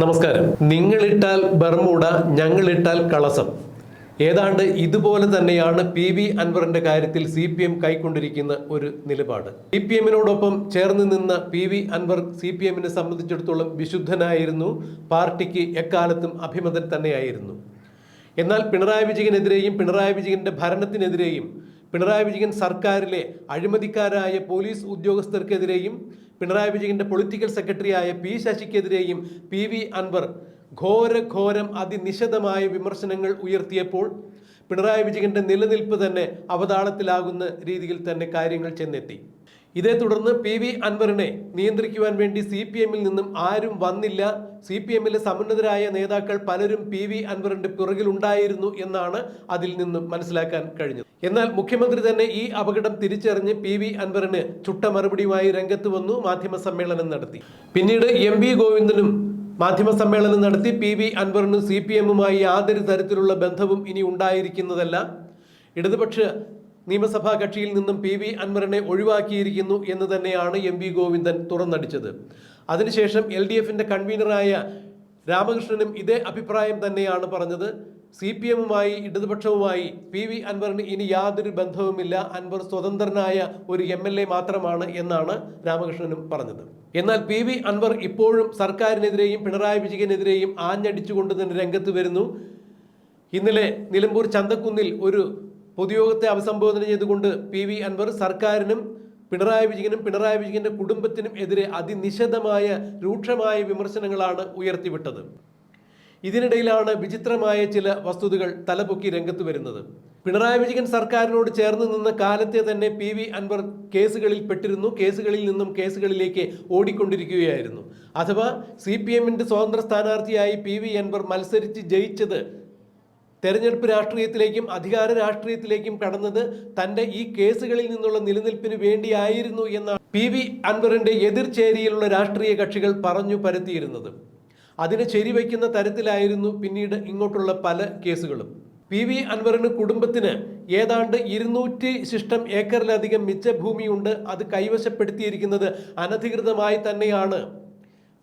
നമസ്കാരം. നിങ്ങളിട്ടാൽ ബർമൂട ഞങ്ങളിട്ടാൽ കളസം. ഏതാണ്ട് ഇതുപോലെ തന്നെയാണ് പി വി അൻവറിന്റെ കാര്യത്തിൽ സി പി എം കൈക്കൊണ്ടിരിക്കുന്ന ഒരു നിലപാട്. സി പി എമ്മിനോടൊപ്പം ചേർന്ന് നിന്ന P V Anvar C P എമ്മിനെ സംബന്ധിച്ചിടത്തോളം വിശുദ്ധനായിരുന്നു. പാർട്ടിക്ക് എക്കാലത്തും അഭിമതൻ തന്നെയായിരുന്നു. എന്നാൽ പിണറായി വിജയനെതിരെയും പിണറായി വിജയന്റെ ഭരണത്തിനെതിരെയും പിണറായി വിജയൻ സർക്കാരിലെ അഴിമതിക്കാരായ പോലീസ് ഉദ്യോഗസ്ഥർക്കെതിരെയും പിണറായി വിജയന്റെ പൊളിറ്റിക്കൽ സെക്രട്ടറിയായ പി ശശിക്കെതിരെയും പി വി അൻവർ ഘോര ഘോരം അതിനിശിതമായ വിമർശനങ്ങൾ ഉയർത്തിയപ്പോൾ പിണറായി വിജയന്റെ നിലനിൽപ്പ് തന്നെ അവതാളത്തിലാകുന്ന രീതിയിൽ തന്നെ കാര്യങ്ങൾ ചെന്നെത്തി. ഇതേ തുടർന്ന് പി വി അൻവറിനെ നിയന്ത്രിക്കുവാൻ വേണ്ടി സി പി എമ്മിൽ നിന്നും ആരും വന്നില്ല. സി പി എമ്മിലെ സമുന്നതരായ നേതാക്കൾ പലരും പി വി അൻവറിന്റെ പിറകിലുണ്ടായിരുന്നു എന്നാണ് അതിൽ നിന്നും മനസ്സിലാക്കാൻ കഴിഞ്ഞത്. എന്നാൽ മുഖ്യമന്ത്രി തന്നെ ഈ അപകടം തിരിച്ചറിഞ്ഞ് പി വി അൻവറിന് ചുട്ട മറുപടിയുമായി രംഗത്ത് വന്നു മാധ്യമ സമ്മേളനം നടത്തി. പിന്നീട് എം വി ഗോവിന്ദനും മാധ്യമ സമ്മേളനം നടത്തി. പി വി അൻവറിനും സി പി എമ്മുമായി യാതൊരു തരത്തിലുള്ള ബന്ധവും ഇനി ഉണ്ടായിരിക്കുന്നതല്ല. ഇടതുപക്ഷ നിയമസഭാ കക്ഷിയിൽ നിന്നും പി വി അൻവറിനെ ഒഴിവാക്കിയിരിക്കുന്നു എന്ന് തന്നെയാണ് എം വി ഗോവിന്ദൻ തുറന്നടിച്ചത്. അതിനുശേഷം എൽ ഡി എഫിന്റെ കൺവീനറായ രാമകൃഷ്ണനും ഇതേ അഭിപ്രായം തന്നെയാണ് പറഞ്ഞത്. സി പി എമ്മുമായി ഇടതുപക്ഷവുമായി പി വി അൻവറിന് ഇനി യാതൊരു ബന്ധവുമില്ല. അൻവർ സ്വതന്ത്രനായ ഒരു എം എൽ എ മാത്രമാണ് എന്നാണ് രാമകൃഷ്ണനും പറഞ്ഞത്. എന്നാൽ പി വി അൻവർ ഇപ്പോഴും സർക്കാരിനെതിരെയും പിണറായി വിജയനെതിരെയും ആഞ്ഞടിച്ചുകൊണ്ട് തന്നെ രംഗത്ത് വരുന്നു. ഇന്നലെ നിലമ്പൂർ ചന്തക്കുന്നിൽ ഒരു പൊതുയോഗത്തെ അഭിസംബോധന ചെയ്തുകൊണ്ട് പി വി അൻവർ സർക്കാരിനും പിണറായി വിജയനും പിണറായി വിജയന്റെ കുടുംബത്തിനും എതിരെ അതിനിശിതമായ രൂക്ഷമായ വിമർശനങ്ങളാണ് ഉയർത്തിവിട്ടത്. ഇതിനിടയിലാണ് വിചിത്രമായ ചില വസ്തുതകൾ തലപൊക്കി രംഗത്ത് വരുന്നത്. പിണറായി വിജയൻ സർക്കാരിനോട് ചേർന്ന് നിന്ന കാലത്തെ തന്നെ പി വി അൻവർ കേസുകളിൽ പെട്ടിരുന്നു. കേസുകളിൽ നിന്നും കേസുകളിലേക്ക് ഓടിക്കൊണ്ടിരിക്കുകയായിരുന്നു. അഥവാ സി പി എമ്മിന്റെ സ്വതന്ത്ര സ്ഥാനാർത്ഥിയായി പി വി അൻവർ മത്സരിച്ച് ജയിച്ചത് തെരഞ്ഞെടുപ്പ് രാഷ്ട്രീയത്തിലേക്കും അധികാര രാഷ്ട്രീയത്തിലേക്കും കടന്നത് തന്റെ ഈ കേസുകളിൽ നിന്നുള്ള നിലനിൽപ്പിന് വേണ്ടിയായിരുന്നു എന്ന പി വി അൻവറിന്റെ എതിർചേരിയിലുള്ള രാഷ്ട്രീയ കക്ഷികൾ പറഞ്ഞു പരത്തിയിരുന്നത്. അതിനെ ശരിവയ്ക്കുന്ന തരത്തിലായിരുന്നു പിന്നീട് ഇങ്ങോട്ടുള്ള പല കേസുകളും. പി വി അൻവറിന് കുടുംബത്തിന് ഏതാണ്ട് ഇരുന്നൂറ്റി ശിഷ്ടം ഏക്കറിലധികം മിച്ച ഭൂമിയുണ്ട് അത് കൈവശപ്പെടുത്തിയിരിക്കുന്നത് അനധികൃതമായി തന്നെയാണ്.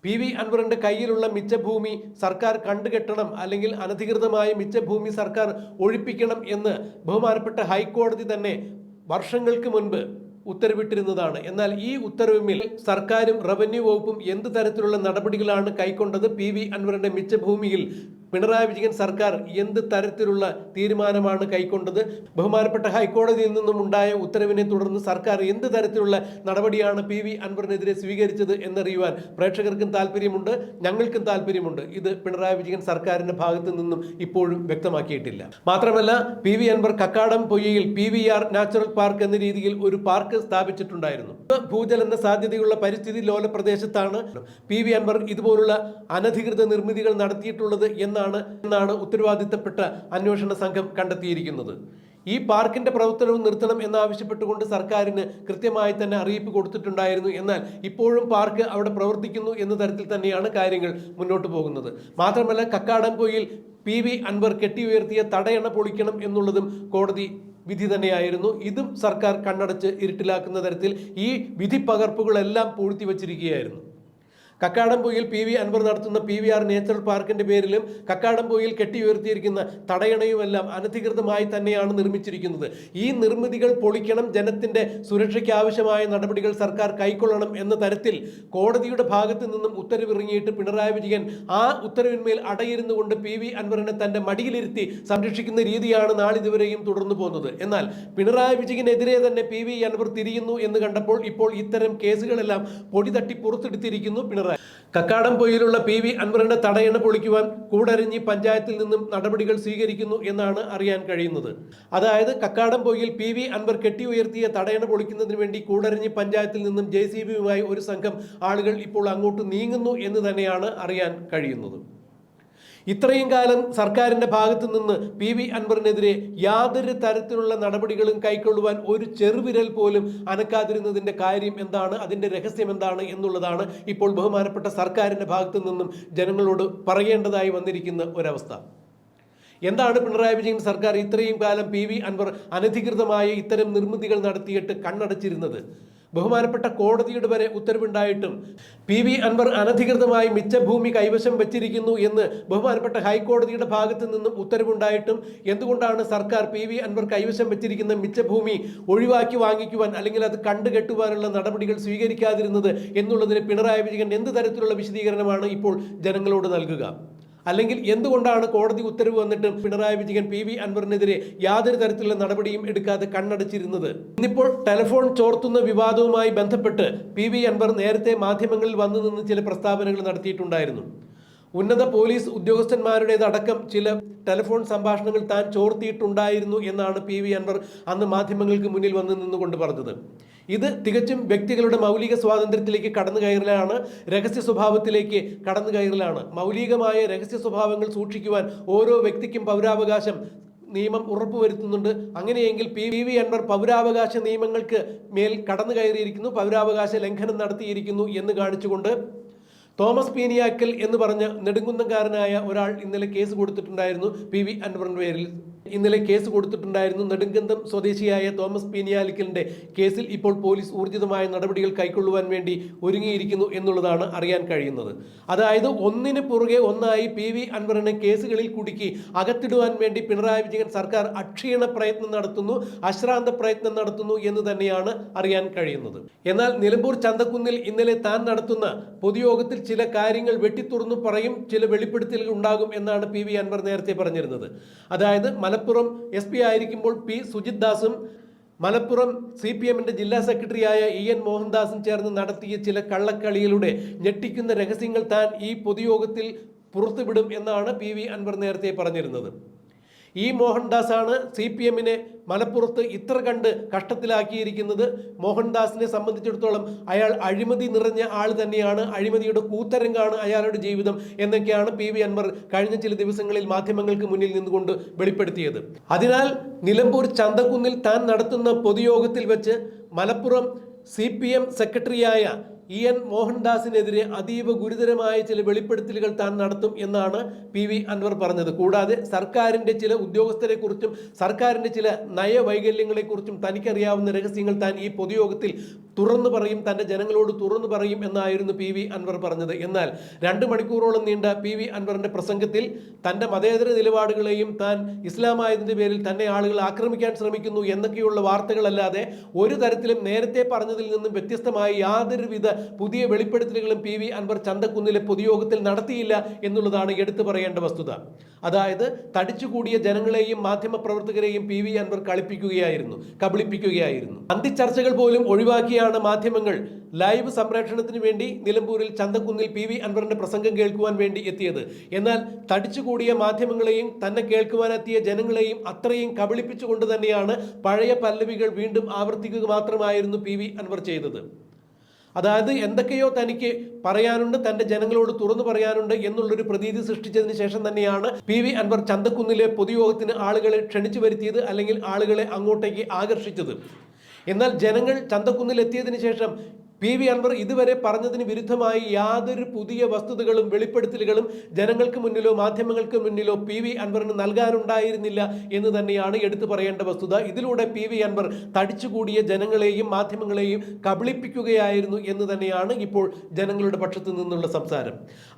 പി വി അൻവറിന്റെ കയ്യിലുള്ള മിച്ചഭൂമി സർക്കാർ കണ്ടുകെട്ടണം അല്ലെങ്കിൽ അനധികൃതമായ മിച്ചഭൂമി സർക്കാർ ഒഴിപ്പിക്കണം എന്ന് ബഹുമാനപ്പെട്ട ഹൈക്കോടതി തന്നെ വർഷങ്ങൾക്ക് മുൻപ് ഉത്തരവിട്ടിരുന്നതാണ്. എന്നാൽ ഈ ഉത്തരവിൽ സർക്കാരും റവന്യൂ വകുപ്പും എന്ത് തരത്തിലുള്ള നടപടികളാണ് കൈക്കൊണ്ടത്? പി വി അൻവറിന്റെ മിച്ചഭൂമിയിൽ പിണറായി വിജയൻ സർക്കാർ എന്ത് തരത്തിലുള്ള തീരുമാനമാണ് കൈക്കൊണ്ടത്? ബഹുമാനപ്പെട്ട ഹൈക്കോടതിയിൽ നിന്നും ഉണ്ടായ ഉത്തരവിനെ തുടർന്ന് സർക്കാർ എന്ത് തരത്തിലുള്ള നടപടിയാണ് പി വി അൻവറിനെതിരെ സ്വീകരിച്ചത് എന്നറിയുവാൻ പ്രേക്ഷകർക്കും താല്പര്യമുണ്ട് ഞങ്ങൾക്കും താല്പര്യമുണ്ട് ഇത് പിണറായി വിജയൻ സർക്കാരിന്റെ ഭാഗത്തു നിന്നും ഇപ്പോഴും വ്യക്തമാക്കിയിട്ടില്ല. മാത്രമല്ല P V Anvar Kakkadampoyil P V R natural park എന്ന രീതിയിൽ ഒരു പാർക്ക് സ്ഥാപിച്ചിട്ടുണ്ടായിരുന്നു. ഭൂജലന സാധ്യതയുള്ള പരിസ്ഥിതി ലോല പ്രദേശത്താണ് പി വി അൻവർ ഇതുപോലുള്ള അനധികൃത നിർമ്മിതികൾ നടത്തിയിട്ടുള്ളത് എന്നാണ് എന്നാണ് ഉത്തരവാദിത്തപ്പെട്ട അന്വേഷണ സംഘം കണ്ടെത്തിയിരിക്കുന്നത്. ഈ പാർക്കിന്റെ പ്രവർത്തനവും നിർത്തണം എന്നാവശ്യപ്പെട്ടുകൊണ്ട് സർക്കാരിന് കൃത്യമായി തന്നെ അറിയിപ്പ് കൊടുത്തിട്ടുണ്ടായിരുന്നു. എന്നാൽ ഇപ്പോഴും പാർക്ക് അവിടെ പ്രവർത്തിക്കുന്നു എന്ന തരത്തിൽ തന്നെയാണ് കാര്യങ്ങൾ മുന്നോട്ട് പോകുന്നത്. മാത്രമല്ല കക്കാടംപൊയിൽ പി വി അൻവർ കെട്ടിയുയർത്തിയ തടയണ പൊളിക്കണം എന്നുള്ളതും കോടതി വിധി തന്നെയായിരുന്നു. ഇതും സർക്കാർ കണ്ണടച്ച് ഇരുട്ടിലാക്കുന്ന തരത്തിൽ ഈ വിധി പകർപ്പുകളെല്ലാം പൂഴ്ത്തി വച്ചിരിക്കുകയായിരുന്നു. കക്കാടംപൊയിൽ പി വി അൻവർ നടത്തുന്ന പി വി ആർ നേച്ചറൽ പാർക്കിന്റെ പേരിലും കക്കാടംപൊയിൽ കെട്ടിയുയർത്തിയിരിക്കുന്ന തടയണയുമെല്ലാം അനധികൃതമായി തന്നെയാണ് നിർമ്മിച്ചിരിക്കുന്നത്. ഈ നിർമ്മിതികൾ പൊളിക്കണം ജനത്തിന്റെ സുരക്ഷയ്ക്ക് ആവശ്യമായ നടപടികൾ സർക്കാർ കൈക്കൊള്ളണം എന്ന തരത്തിൽ കോടതിയുടെ ഭാഗത്തു നിന്നും ഉത്തരവിറങ്ങിയിട്ട് പിണറായി വിജയൻ ആ ഉത്തരവിന്മേൽ അടയിരുന്നു കൊണ്ട് പി വി അൻവറിനെ തന്റെ മടിയിലിരുത്തി സംരക്ഷിക്കുന്ന രീതിയാണ് നാളിതുവരെയും തുടർന്നു പോകുന്നത്. എന്നാൽ പിണറായി വിജയനെതിരെ തന്നെ പി വി അൻവർ തിരിയുന്നു എന്ന് കണ്ടപ്പോൾ ഇപ്പോൾ ഇത്തരം കേസുകളെല്ലാം പൊടി തട്ടി പുറത്തെടുത്തിരിക്കുന്നു പിണറായി കക്കാടം പൊയിലുള്ള പി വി അൻവറിന്റെ തടയണ പൊളിക്കുവാൻ കൂടരഞ്ഞി പഞ്ചായത്തിൽ നിന്നും നടപടികൾ സ്വീകരിക്കുന്നു എന്നാണ് അറിയാൻ കഴിയുന്നത്. അതായത് Kakkadampoyil P V Anvar കെട്ടി ഉയർത്തിയ തടയണ പൊളിക്കുന്നതിന് വേണ്ടി കൂടരഞ്ഞി പഞ്ചായത്തിൽ നിന്നും ജെ ഒരു സംഘം ആളുകൾ ഇപ്പോൾ അങ്ങോട്ട് നീങ്ങുന്നു എന്ന് തന്നെയാണ് അറിയാൻ കഴിയുന്നത്. ഇത്രയും കാലം സർക്കാരിന്റെ ഭാഗത്തു നിന്ന് പി വി അൻവറിനെതിരെ യാതൊരു തരത്തിലുള്ള നടപടികളും കൈക്കൊള്ളുവാൻ ഒരു ചെറുവിരൽ പോലും അനക്കാതിരുന്നതിന്റെ കാര്യം എന്താണ്? അതിന്റെ രഹസ്യം എന്താണ് എന്നുള്ളതാണ് ഇപ്പോൾ ബഹുമാനപ്പെട്ട സർക്കാരിന്റെ ഭാഗത്തു നിന്നും ജനങ്ങളോട് പറയേണ്ടതായി വന്നിരിക്കുന്ന ഒരവസ്ഥ. എന്താണ് പിണറായി വിജയൻ സർക്കാർ ഇത്രയും കാലം പി വി അൻവർ അനധികൃതമായ ഇത്തരം നിർമ്മിതികൾ നടത്തിയിട്ട് കണ്ണടച്ചിരുന്നത്? ബഹുമാനപ്പെട്ട കോടതിയുടെ വരെ ഉത്തരവുണ്ടായിട്ടും പി വി അൻവർ അനധികൃതമായി മിച്ചഭൂമി കൈവശം വെച്ചിരിക്കുന്നു എന്ന് ബഹുമാനപ്പെട്ട ഹൈക്കോടതിയുടെ ഭാഗത്തു നിന്നും ഉത്തരവുണ്ടായിട്ടും എന്തുകൊണ്ടാണ് സർക്കാർ പി വി അൻവർ കൈവശം വെച്ചിരിക്കുന്ന മിച്ചഭൂമി ഒഴിവാക്കി വാങ്ങിക്കുവാൻ അല്ലെങ്കിൽ അത് കണ്ടുകെട്ടുവാനുള്ള നടപടികൾ സ്വീകരിക്കാതിരുന്നത് എന്നുള്ളതിന് പിണറായി വിജയൻ എന്ത് തരത്തിലുള്ള വിശദീകരണമാണ് ഇപ്പോൾ ജനങ്ങളോട് നൽകുക? അല്ലെങ്കിൽ എന്തുകൊണ്ടാണ് കോടതി ഉത്തരവ് വന്നിട്ട് പിണറായി വിജയൻ പി വി അൻവറിനെതിരെ യാതൊരു തരത്തിലുള്ള നടപടിയും എടുക്കാതെ കണ്ണടച്ചിരുന്നത്? ഇന്നിപ്പോൾ ടെലിഫോൺ ചോർത്തുന്ന വിവാദവുമായി ബന്ധപ്പെട്ട് പി വി അൻവർ നേരത്തെ മാധ്യമങ്ങളിൽ വന്നു നിന്ന് ചില പ്രസ്താവനകൾ നടത്തിയിട്ടുണ്ടായിരുന്നു. ഉന്നത പോലീസ് ഉദ്യോഗസ്ഥന്മാരുടേതടക്കം ചില ടെലിഫോൺ സംഭാഷണങ്ങൾ താൻ ചോർത്തിയിട്ടുണ്ടായിരുന്നു എന്നാണ് പി വി അൻവർ അന്ന് മാധ്യമങ്ങൾക്ക് മുന്നിൽ വന്ന് നിന്നുകൊണ്ട് പറഞ്ഞത്. ഇത് തികച്ചും വ്യക്തികളുടെ മൗലിക സ്വാതന്ത്ര്യത്തിലേക്ക് കടന്നു കയറലാണ് രഹസ്യ സ്വഭാവത്തിലേക്ക് കടന്നു കയറലാണ് മൗലികമായ രഹസ്യ സ്വഭാവങ്ങൾ സൂക്ഷിക്കുവാൻ ഓരോ വ്യക്തിക്കും പൗരാവകാശം നിയമം ഉറപ്പുവരുത്തുന്നുണ്ട്. അങ്ങനെയെങ്കിൽ പി വി അൻവർ പൗരാവകാശ നിയമങ്ങൾക്ക് മേൽ കടന്നു കയറിയിരിക്കുന്നു പൗരാവകാശ ലംഘനം നടത്തിയിരിക്കുന്നു എന്ന് കാണിച്ചുകൊണ്ട് തോമസ് പീനിയാക്കൽ എന്ന് പറഞ്ഞ നെടുങ്കുന്നംകാരനായ ഒരാൾ ഇന്നലെ കേസ് കൊടുത്തിട്ടുണ്ടായിരുന്നു പി വി അൻവറിന്റെ പേരിൽ. ഇന്നലെ കേസ് കൊടുത്തിട്ടുണ്ടായിരുന്നു. നെടുങ്കന്തം സ്വദേശിയായ തോമസ് പീനിയാലിക്കലിന്റെ കേസിൽ ഇപ്പോൾ പോലീസ് ഊർജിതമായ നടപടികൾ കൈക്കൊള്ളുവാൻ വേണ്ടി ഒരുങ്ങിയിരിക്കുന്നു എന്നുള്ളതാണ് അറിയാൻ കഴിയുന്നത്. അതായത് ഒന്നിന് പുറകെ ഒന്നായി പി വി അൻവറിനെ കേസുകളിൽ കുടുക്കി അകത്തിടുവാൻ വേണ്ടി പിണറായി വിജയൻ സർക്കാർ അക്ഷീണ പ്രയത്നം നടത്തുന്നു അശ്രാന്ത പ്രയത്നം നടത്തുന്നു എന്ന് തന്നെയാണ് അറിയാൻ കഴിയുന്നത്. എന്നാൽ നിലമ്പൂർ ചന്തക്കുന്നിൽ ഇന്നലെ താൻ നടത്തുന്ന പൊതുയോഗത്തിൽ ചില കാര്യങ്ങൾ വെട്ടിത്തുറന്നു പറയും ചില വെളിപ്പെടുത്തലുകൾ ഉണ്ടാകും എന്നാണ് പി വി അൻവർ നേരത്തെ പറഞ്ഞിരുന്നത്. അതായത് മലപ്പുറം എസ് പി ആയിരിക്കുമ്പോൾ പി സുജിത് ദാസും മലപ്പുറം സി പി എമ്മിന്റെ ജില്ലാ സെക്രട്ടറിയായ ഇ എൻ മോഹൻദാസും ചേർന്ന് നടത്തിയ ചില കള്ളക്കളിയിലൂടെ ഞെട്ടിക്കുന്ന രഹസ്യങ്ങൾ താൻ ഈ പൊതുയോഗത്തിൽ പുറത്തുവിടും എന്നാണ് പി വി അൻവർ നേരത്തെ പറഞ്ഞിരുന്നത്. ഈ മോഹൻദാസാണ് സി പി എമ്മിനെ മലപ്പുറത്ത് ഇത്ര കണ്ട് കഷ്ടത്തിലാക്കിയിരിക്കുന്നത്. മോഹൻദാസിനെ സംബന്ധിച്ചിടത്തോളം അയാൾ അഴിമതി നിറഞ്ഞ ആൾ തന്നെയാണ്. അഴിമതിയുടെ കൂത്തരങ്കാണ് അയാളുടെ ജീവിതം എന്നൊക്കെയാണ് പി വി അൻവർ കഴിഞ്ഞ ചില ദിവസങ്ങളിൽ മാധ്യമങ്ങൾക്ക് മുന്നിൽ നിന്നുകൊണ്ട് വെളിപ്പെടുത്തിയത്. അതിനാൽ നിലമ്പൂർ ചന്തക്കുന്നിൽ താൻ നടത്തുന്ന പൊതുയോഗത്തിൽ വെച്ച് മലപ്പുറം സി പി എം സെക്രട്ടറിയായ ഇ എൻ മോഹൻദാസിനെതിരെ അതീവ ഗുരുതരമായ ചില വെളിപ്പെടുത്തലുകൾ താൻ നടത്തും എന്നാണ് പി വി അൻവർ പറഞ്ഞത്. കൂടാതെ സർക്കാരിന്റെ ചില ഉദ്യോഗസ്ഥരെക്കുറിച്ചും സർക്കാരിന്റെ ചില നയവൈകല്യങ്ങളെക്കുറിച്ചും തനിക്കറിയാവുന്ന രഹസ്യങ്ങൾ താൻ ഈ പൊതുയോഗത്തിൽ തുറന്നു പറയും തന്റെ ജനങ്ങളോട് തുറന്നു പറയും എന്നായിരുന്നു പി വി അൻവർ പറഞ്ഞത്. എന്നാൽ രണ്ട് മണിക്കൂറോളം നീണ്ട പി വി അൻവറിന്റെ പ്രസംഗത്തിൽ തന്റെ മതേതര നിലപാടുകളെയും താൻ ഇസ്ലാമായതിന്റെ പേരിൽ തന്നെ ആളുകൾ ആക്രമിക്കാൻ ശ്രമിക്കുന്നു എന്നൊക്കെയുള്ള വാർത്തകളല്ലാതെ ഒരു തരത്തിലും നേരത്തെ പറഞ്ഞതിൽ നിന്നും വ്യത്യസ്തമായി യാതൊരുവിധ പുതിയ വെളിപ്പെടുത്തലുകളും പി വി അൻവർ ചന്തക്കുന്നിലെ പൊതുയോഗത്തിൽ നടത്തിയില്ല എന്നുള്ളതാണ് എടുത്തു പറയേണ്ട വസ്തുത. അതായത് തടിച്ചുകൂടിയ ജനങ്ങളെയും മാധ്യമപ്രവർത്തകരെയും പി വി അൻവർ കളിപ്പിക്കുകയായിരുന്നു കബളിപ്പിക്കുകയായിരുന്നു. അന്തിച്ചർച്ചകൾ പോലും ഒഴിവാക്കിയാണ് മാധ്യമങ്ങൾ? ലൈവ് സംപ്രേഷണത്തിന് വേണ്ടി നിലമ്പൂരിൽ ചന്തക്കുന്നിൽ പി വി അൻവറിന്റെ പ്രസംഗം കേൾക്കുവാൻ വേണ്ടി എത്തിയത്. എന്നാൽ തടിച്ചുകൂടിയ മാധ്യമങ്ങളെയും തന്നെ കേൾക്കുവാനെത്തിയ ജനങ്ങളെയും അത്രയും കബളിപ്പിച്ചുകൊണ്ട് തന്നെയാണ് പഴയ പല്ലവികൾ വീണ്ടും ആവർത്തിക്കുക മാത്രമായിരുന്നു പി വി അൻവർ ചെയ്തത്. അതായത് എന്തൊക്കെയോ തനിക്ക് പറയാനുണ്ട് തന്റെ ജനങ്ങളോട് തുറന്നു പറയാനുണ്ട് എന്നുള്ളൊരു പ്രതീതി സൃഷ്ടിച്ചതിന് ശേഷം തന്നെയാണ് പി വി അൻവർ ചന്തക്കുന്നിലെ പൊതുയോഗത്തിന് ആളുകളെ ക്ഷണിച്ചു വരുത്തിയത് അല്ലെങ്കിൽ ആളുകളെ അങ്ങോട്ടേക്ക് ആകർഷിച്ചത്. എന്നാൽ ജനങ്ങൾ ചന്തക്കുന്നിൽ എത്തിയതിനു ശേഷം പി വി അൻവർ ഇതുവരെ പറഞ്ഞതിന് വിരുദ്ധമായി യാതൊരു പുതിയ വസ്തുതകളും വെളിപ്പെടുത്തലുകളും ജനങ്ങൾക്ക് മുന്നിലോ മാധ്യമങ്ങൾക്ക് മുന്നിലോ പി വി അൻവറിന് നൽകാനുണ്ടായിരുന്നില്ല എന്ന് തന്നെയാണ് എടുത്തു പറയേണ്ട വസ്തുത. ഇതിലൂടെ പി വി അൻവർ തടിച്ചുകൂടിയ ജനങ്ങളെയും മാധ്യമങ്ങളെയും കബളിപ്പിക്കുകയായിരുന്നു എന്ന് തന്നെയാണ് ഇപ്പോൾ ജനങ്ങളുടെ പക്ഷത്തു നിന്നുള്ള സംസാരം.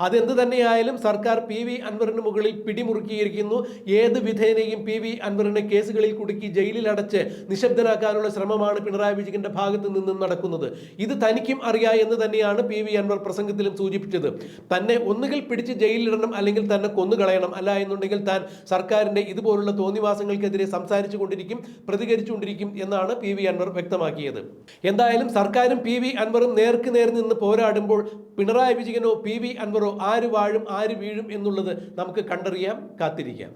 അതെന്ത് തന്നെയായാലും സർക്കാർ പി വി അൻവറിന് മുകളിൽ പിടിമുറുക്കിയിരിക്കുന്നു. ഏത് വിധേനയും പി വി അൻവറിനെ കേസുകളിൽ കുടുക്കി ജയിലിൽ അടച്ച് നിശബ്ദനാക്കാനുള്ള ശ്രമമാണ് പിണറായി വിജയന്റെ ഭാഗത്ത് നിന്നും നടക്കുന്നത്. ഇത് തനിക്കും അറിയാം എന്ന് തന്നെയാണ് പി വി അൻവർ പ്രസംഗത്തിലും സൂചിപ്പിച്ചത്. തന്നെ ഒന്നുകിൽ പിടിച്ച് ജയിലിലിടണം അല്ലെങ്കിൽ തന്നെ കൊന്നുകളയണം അല്ല എന്നുണ്ടെങ്കിൽ താൻ സർക്കാരിന്റെ ഇതുപോലുള്ള തോന്നിവാസങ്ങൾക്കെതിരെ സംസാരിച്ചു കൊണ്ടിരിക്കും പ്രതികരിച്ചുകൊണ്ടിരിക്കും എന്നാണ് പി വി അൻവർ വ്യക്തമാക്കിയത്. എന്തായാലും സർക്കാരും പി വി അൻവറും നേർക്ക് നേർ നിന്ന് പോരാടുമ്പോൾ പിണറായി വിജയനോ പി വി അൻവറോ ആര് വാഴും ആര് വീഴും എന്നുള്ളത് നമുക്ക് കണ്ടറിയാം കാത്തിരിക്കാം.